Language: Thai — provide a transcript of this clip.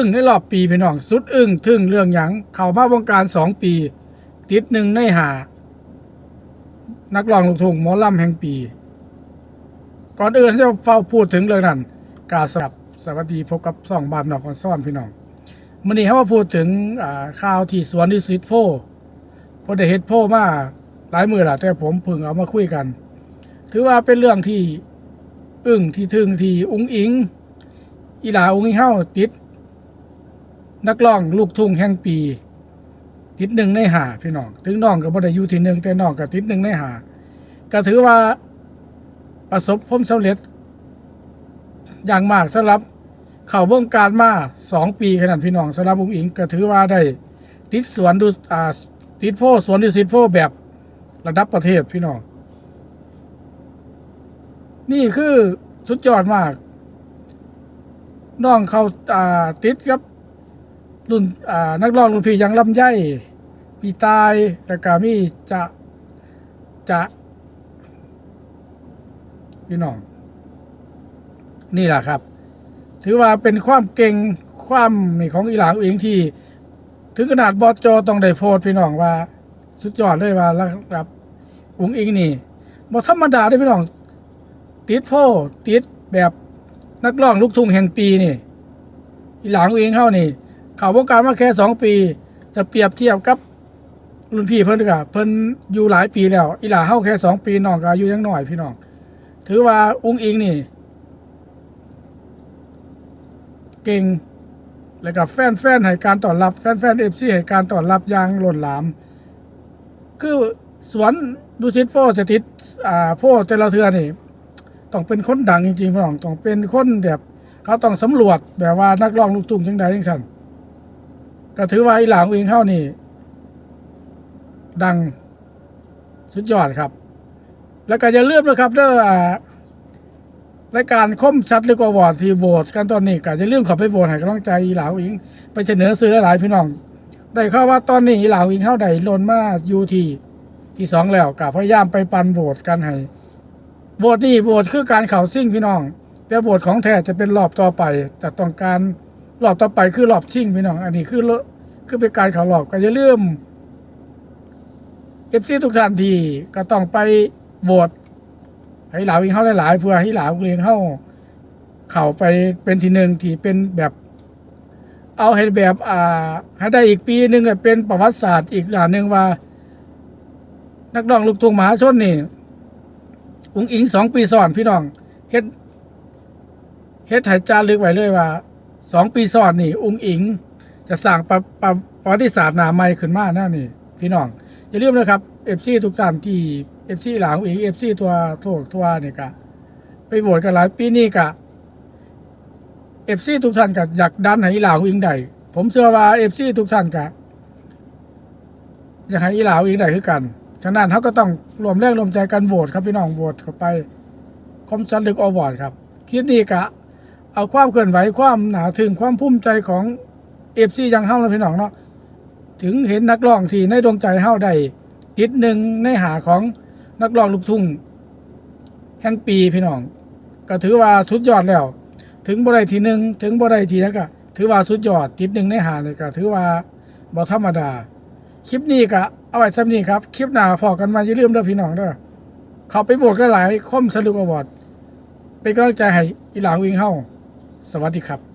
อึ้งในรอบปีพี่น้องสุดอึ้งทึ่งเรื่องหยังเข้ามาวงการสองปี ติดหนึ่งในหา นักร้องลูกทุ่งหมอลำแห่งปี ก่อนอื่นที่จะเฝ้าพูดถึงเรื่องนั้นกาสวัสดีสวัสดีพบกับซ่องบามนอกคอนซ่อนพี่น้องมื่อนี้เขามาพูดถึงข่าวที่สวนดิสิตโพเพอได้เฮ็ดโพมาหลายมือละแต่ผมพิ่งเอามาคุยกัน ถือว่าเป็นเรื่องที่อึ้งที่ทึ่งที่อุ้งอิงอีหลาอุ้งอิงเฮาติด นักร้องลูกทุ่งแห่งปี ติดหนึ่งในหาพี่น้องถึงน้องก็บ่ได้อยู่ที่หนึ่งแต่น้องก็ติดหนึ่งในหาก็ถือว่าประสบผลสำเร็จ อย่างมากสำหรับเข้าวงการมาสองปีขนาดพี่น้องสำหรับอุ้งอิงก็ถือว่าได้ติดสวนดูอ่าติดโพสวนดุสิตโพแบบระดับประเทศพี่น้องนี่คือสุดยอดมาก น้องเขาอ่าติดกับ รุ่นอ่านักร้องรุ่นพี่ยังลำไยมีตายแล้วก็มีจะจะพี่น้อง นี่แหละครับ ถือว่าเป็นความเก่งความในของอีหลางเองที่ ถึงขนาดบอสโจต้องได้โพสพี่น้องว่า สุดยอดเลยว่าระดับอุ๋งอิงนี่บ่ธรรมดาเด้พี่น้อง ติดโพติดแบบนักร้องลูกทุ่งแห่งปีนี่ อีหลางเองเข้านี่ เข้าวงการมาแค่สองปีจะเปรียบเทียบกับรุ่นพี่เพิ่นดีกว่าเพิ่นอยู่หลายปีแล้ว อีหล่าเข้าแค่สองปีน้องก็อายุยังน้อยพี่น้องถือว่าอุ้งอิงนี่ เก่งแล้วก็แฟนๆให้การต้อนรับ แฟนๆเอฟซีให้การต้อนรับอย่างล้นหลาม คือสวนดุสิตโพจะติดอ่าโพแต่ละเทือนี่ ต้องเป็นคนดังจริงๆพี่น้องต้องเป็นคนแบบ เขาต้องสำรวจแบบว่านักร้องลูกทุ่งจังใดจังซั่น ก็ถือว่าอีหลางเองเข้านี่ ดังสุดยอดครับ แล้วก็อย่าลืมนะครับเด้ออ่ารายการคมชัดหรือกว่าวอร์ดที่โหวตกันตอนนี้ก็จะเรื่องเขับไปโหวตให้กำลังใจอีหลาวอิง ไปเสนอซื้อหลายพี่น้อง ได้ข่าวว่าตอนนี้อีหลาวอิงเข้าได้ลนมาอยู่ที่ที่สองแล้วก็พยายามไปปันโหวตกันให้โหวตนี่โหวตคือการเข่าซิ่งพี่น้องแต่โหวตของแท้จะเป็นรอบต่อไป แต่ต้องการรอบต่อไปคือรอบชิงพี่น้อง อันนี้คือ คือเป็นการเข่ารอบก็อย่าลืมเอฟซีทุกท่านที่ก็ต้องไปโหวตให้หลาวเองเข้าหลายๆเพื่อให้หลาวเองเข้าเข่าไปเป็นทีหนึ่งที่เป็นแบบ เอาให้แบบอ่าให้ได้อีกปีหนึ่งก็เป็นประวัติศาสตร์อีกอย่างหนึ่งว่า นักร้องลูกทุ่งมหาชนนี่อุ้งอิงสองปีซ้อนพี่น้องเฮ็ดเฮ็ดหายจารึกไว้เลยว่าสองปีซ้อนนี่ อุ้งอิง จะสร้างประประประวัติศาสตร์หนาใหม่ขึ้นมาหน้านี่ พี่น้อง อย่าลืมนะครับเอฟซีทุกท่านที่เอฟซีหลังอีกเอฟซีตัวโทษทัวนี่กะไปโหวตกันหลายปีนี้กะเอฟซีทุกท่านกะอยากดันให้อีหลาวอิงใดผมเชื่อว่าเอฟซีทุกท่านกะอยากให้อีหลาวอิงใดคือกันฉะนั้นเขาก็ต้องรวมแรงรวมใจกันโหวตครับพี่น้องโหวตเข้าไปคมสันลึกอวอร์ดครับคลิปนี้กะเอาความเคลื่อนไหวความหนาถึงความภูมิใจของ เอฟซียังเฮ้านะพี่น้องเนาะถึงเห็นนักร้องที่ในดวงใจเฮาได้ติดหนึ่งในหาของนักร้องลูกทุ่งแห่งปีพี่น้อง ก็ถือว่าสุดยอดแล้ว ถึงบ่ได้ทีหนึ่งถึงบ่ได้ทีนั้นก็ถือว่าสุดยอดติดหนึ่งในหาเลยก็ถือว่าบ่ธรรมดา คลิปนี้ก็เอาไว้ซ้ำนี้ครับ คลิปหน้าพอกันมาอย่าลืมเด้อพี่น้องเด้อเขาไปโหวตกันหลายคอมสนุกอวอร์ดเป็นกำลังใจให้อีหลางวิงเฮาสวัสดีครับ